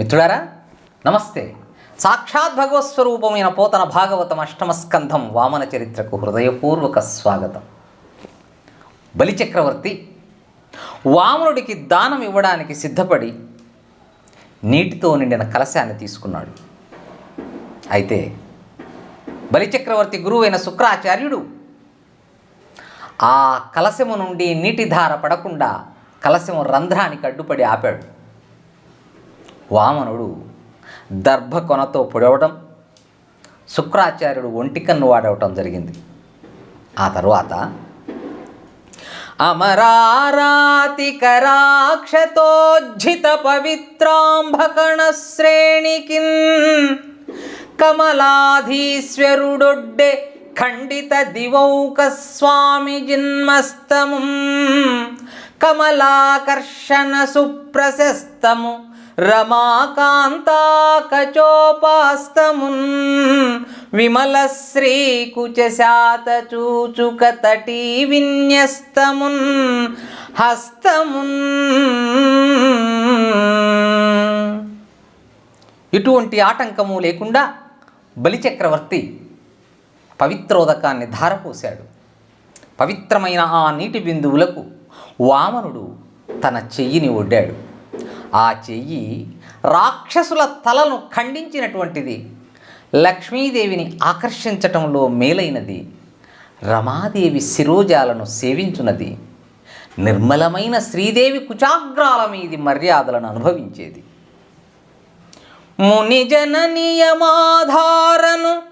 మిత్రులారా నమస్తే. సాక్షాత్ భగవత్ స్వరూపమైన పోతన భాగవతం అష్టమ స్కంధం వామన చరిత్రకు హృదయపూర్వక స్వాగతం. బలిచక్రవర్తి వామనుడికి దానం ఇవ్వడానికి సిద్ధపడి నీటితో నిండిన కలశాన్ని తీసుకున్నాడు. అయితే బలిచక్రవర్తి గురువైన శుక్రాచార్యుడు ఆ కలశము నుండి నీటి ధార పడకుండా కలశము రంధ్రానికి అడ్డుపడి ఆపాడు. వామనుడు దర్భ కొనతో పొడవడం శుక్రాచార్యుడు ఒంటికన్ను వాడవటం జరిగింది. ఆ తరువాత అమరారాతికరాక్షతోజ్జిత పవిత్రాంభకణ శ్రేణికి కమలాధీశ్వరుడొడ్డె ఖండిత దివౌక స్వామి జన్మస్తము కమలాకర్షణ సుప్రశస్తము రమాకాంతాకచోపాస్తమున్ విమల శ్రీకుచశాత చూచుక తటీ విన్యస్తమున్ హస్తమున్. ఇటువంటి ఆటంకము లేకుండా బలిచక్రవర్తి పవిత్రోదకాన్ని ధారపోశాడు. పవిత్రమైన ఆ నీటి బిందువులకు వామనుడు తన చెయ్యిని ఒడ్డాడు. ఆ చెయ్యి రాక్షసుల తలను ఖండించినటువంటిది. లక్ష్మీదేవిని ఆకర్షించటంలో మేలైనది. రమాదేవి శిరోజాలను సేవించున్నది నిర్మలమైన శ్రీదేవి కుచాగ్రాల మీది మర్యాదలను అనుభవించేది. మునిజన నియమాధారను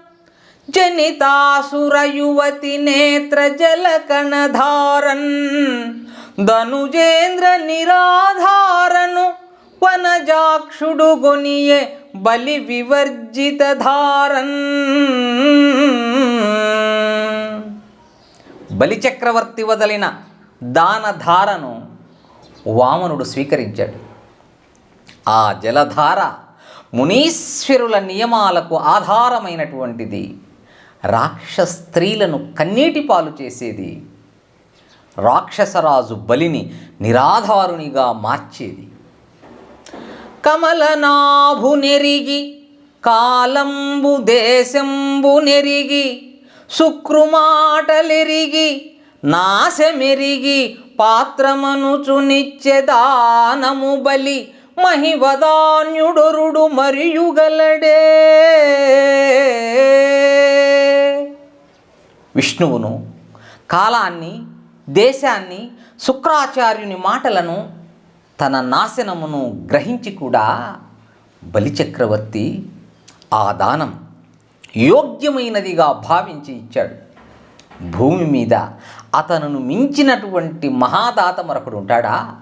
జనితాసుర యువతి నేత్ర జలకణధారన్ ధనుజేంద్ర నిరాధారను వనజాక్షుడు గొనియే బలి వివర్జిత ధారన్. బలిచక్రవర్తి వదలిన దానధారను వామనుడు స్వీకరించాడు. ఆ జలధార మునీశ్వరుల నియమాలకు ఆధారమైనటువంటిది రాక్ష స్త్రీలను కన్నీటి పాలు చేసేది రాక్షసరాజు బలిని నిరాధారునిగా మార్చేది. కమలనాభు నెరిగి కాలంబు దేశంబు నెరిగి శుక్రుమాటలెరిగి నాశమెరిగి పాత్రమనుచునిచ్చే దానము బలి మహివదాన్యుడొరుడు మరియుగలడే. విష్ణువును కాలాన్ని దేశాన్ని శుక్రాచార్యుని మాటలను తన నాశనమును గ్రహించి కూడా బలిచక్రవర్తి ఆ దానం యోగ్యమైనదిగా భావించి ఇచ్చాడు. భూమి మీద అతనును మించినటువంటి మహాదాత మరొకడు ఉంటాడా?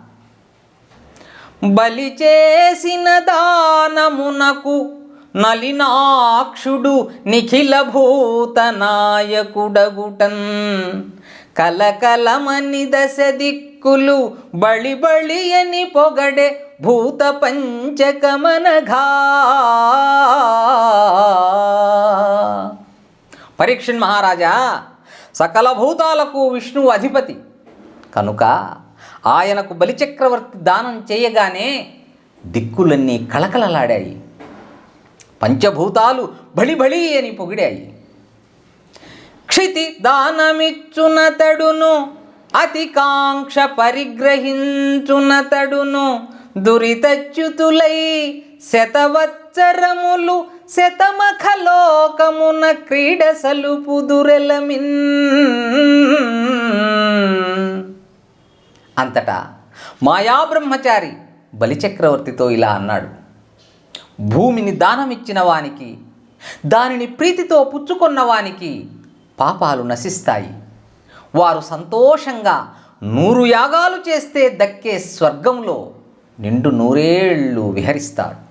బలి చేసిన దానమునకు నలినాక్షుడు నిఖిల భూత నాయకుడగుటన్. కలకలమని దశ దిక్కులు బళి బళి అని పొగడే భూత పంచకమనఘా. పరీక్షన్ మహారాజా సకల భూతాలకు విష్ణువు అధిపతి. కనుక ఆయనకు బలిచక్రవర్తి దానం చేయగానే దిక్కులన్నీ కళకళలాడాయి. పంచభూతాలు బళి బళి అని పొగిడాయి. క్షితి దానమిచ్చునతడును అతికాంక్ష పరిగ్రహించునతడును దురితచ్యుతులై శతవత్సరములు శతమఖలోకమున క్రీడ సలుపు దురెలమిన్ అంతటా మాయాబ్రహ్మచారి బలిచక్రవర్తితో ఇలా అన్నాడు. భూమిని దానమిచ్చిన వానికి దానిని ప్రీతితో పుచ్చుకొన్న వానికి పాపాలు నశిస్తాయి. వారు సంతోషంగా నూరు యాగాలు చేస్తే దక్కే స్వర్గంలో నిండు నూరేళ్ళు విహరిస్తాడు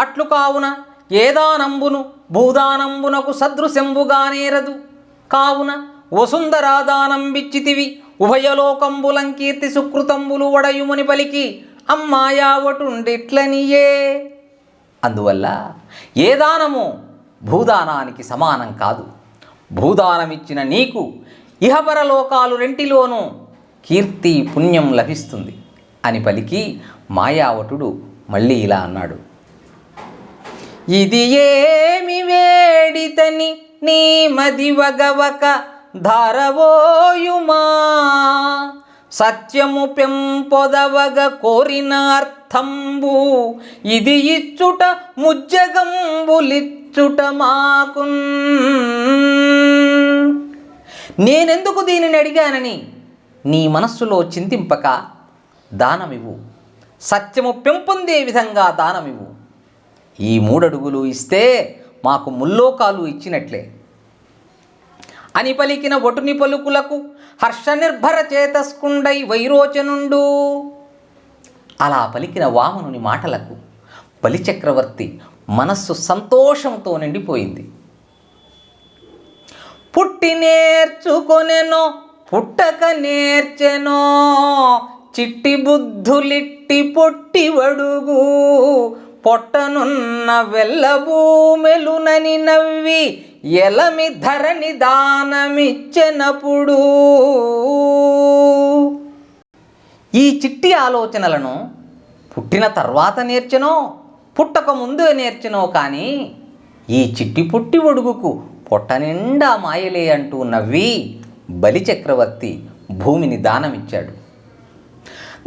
అట్లు కావున ఏదానంబును భూదానంబునకు సదృశంబుగానేరదు కావున వసుంధరాదానంబిచ్చితివి ఉభయలోకంబులం కీర్తి సుకృతంబులు వడయుముని పలికి అమ్మాయావటుండిట్లనియే. అందువల్ల ఏ దానము భూదానానికి సమానం కాదు. భూదానమిచ్చిన నీకు ఇహపరలోకాలు రెంటిలోనూ కీర్తి పుణ్యం లభిస్తుంది అని పలికి మాయావటుడు మళ్ళీ ఇలా అన్నాడు. ఇది ఏమి వేడితని నీ మది వగవక ధారవోయుమా? సత్యము పెంపొదవగ కోరిన అర్థంబు ఇది ఇచ్చుట ముజ్జగంబులిచ్చుట మాకున్ నేనెందుకు దీనిని అడిగానని నీ మనస్సులో చింతింపక దానమివ్వు. సత్యము పెంపొందే విధంగా దానమివ్వు. ఈ మూడడుగులు ఇస్తే మాకు ముల్లోకాలు ఇచ్చినట్లే. అని పలికిన ఒటుని పలుకులకు హర్షనిర్భర చేతస్కుండై వైరోచనుండు. అలా పలికిన వామనుని మాటలకు బలిచక్రవర్తి మనస్సు సంతోషంతో నిండిపోయింది. పుట్టి నేర్చుకొనెనో పుట్టక నేర్చెనో చిట్టి బుద్ధులిట్టి పొట్టి వడుగు పొట్టనున్న వెల్లభూమెలునని నవ్వి ఎలమి ధరణి దానమిచ్చెనప్పుడు. ఈ చిట్టి ఆలోచనలను పుట్టిన తర్వాత నేర్చెనో పుట్టక ముందు నేర్చినవు కానీ ఈ చిట్టి పుట్టి ఒడుగుకు పొట్ట నిండా మాయలే అంటూ నవ్వి బలిచక్రవర్తి భూమిని దానమిచ్చాడు.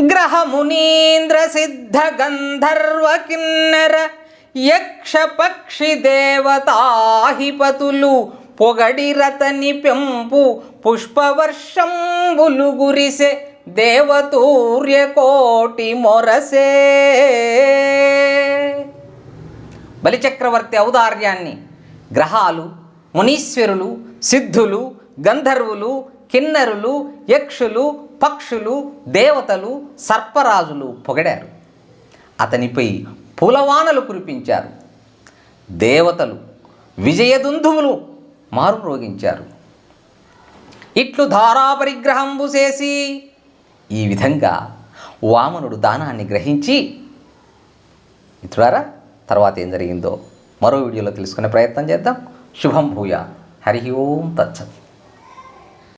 గ్రహమునీంద్ర సిద్ధ గంధర్వ కిన్నెర యక్ష పక్షి దేవతాహిపతులు పొగడి రతని పెంపు పుష్పవర్షంబులు గురిసె దేవతూర్య కోటి మొరసే. బలిచక్రవర్తి ఔదార్యాన్ని. గ్రహాలు మునీశ్వరులు సిద్ధులు గంధర్వులు కిన్నరులు యక్షులు పక్షులు దేవతలు సర్పరాజులు పొగడారు. అతనిపై పూలవానలు కురిపించారు. దేవతలు విజయదుంధువులు మారుమ్రోగించారు ఇట్లు ధారాపరిగ్రహంబు చేసి ఈ విధంగా వామనుడు దానాన్ని గ్రహించి మిత్రులారా తర్వాత ఏం జరిగిందో మరో వీడియోలో తెలుసుకునే ప్రయత్నం చేద్దాం. శుభం భూయ. హరి ఓం తచ్చత్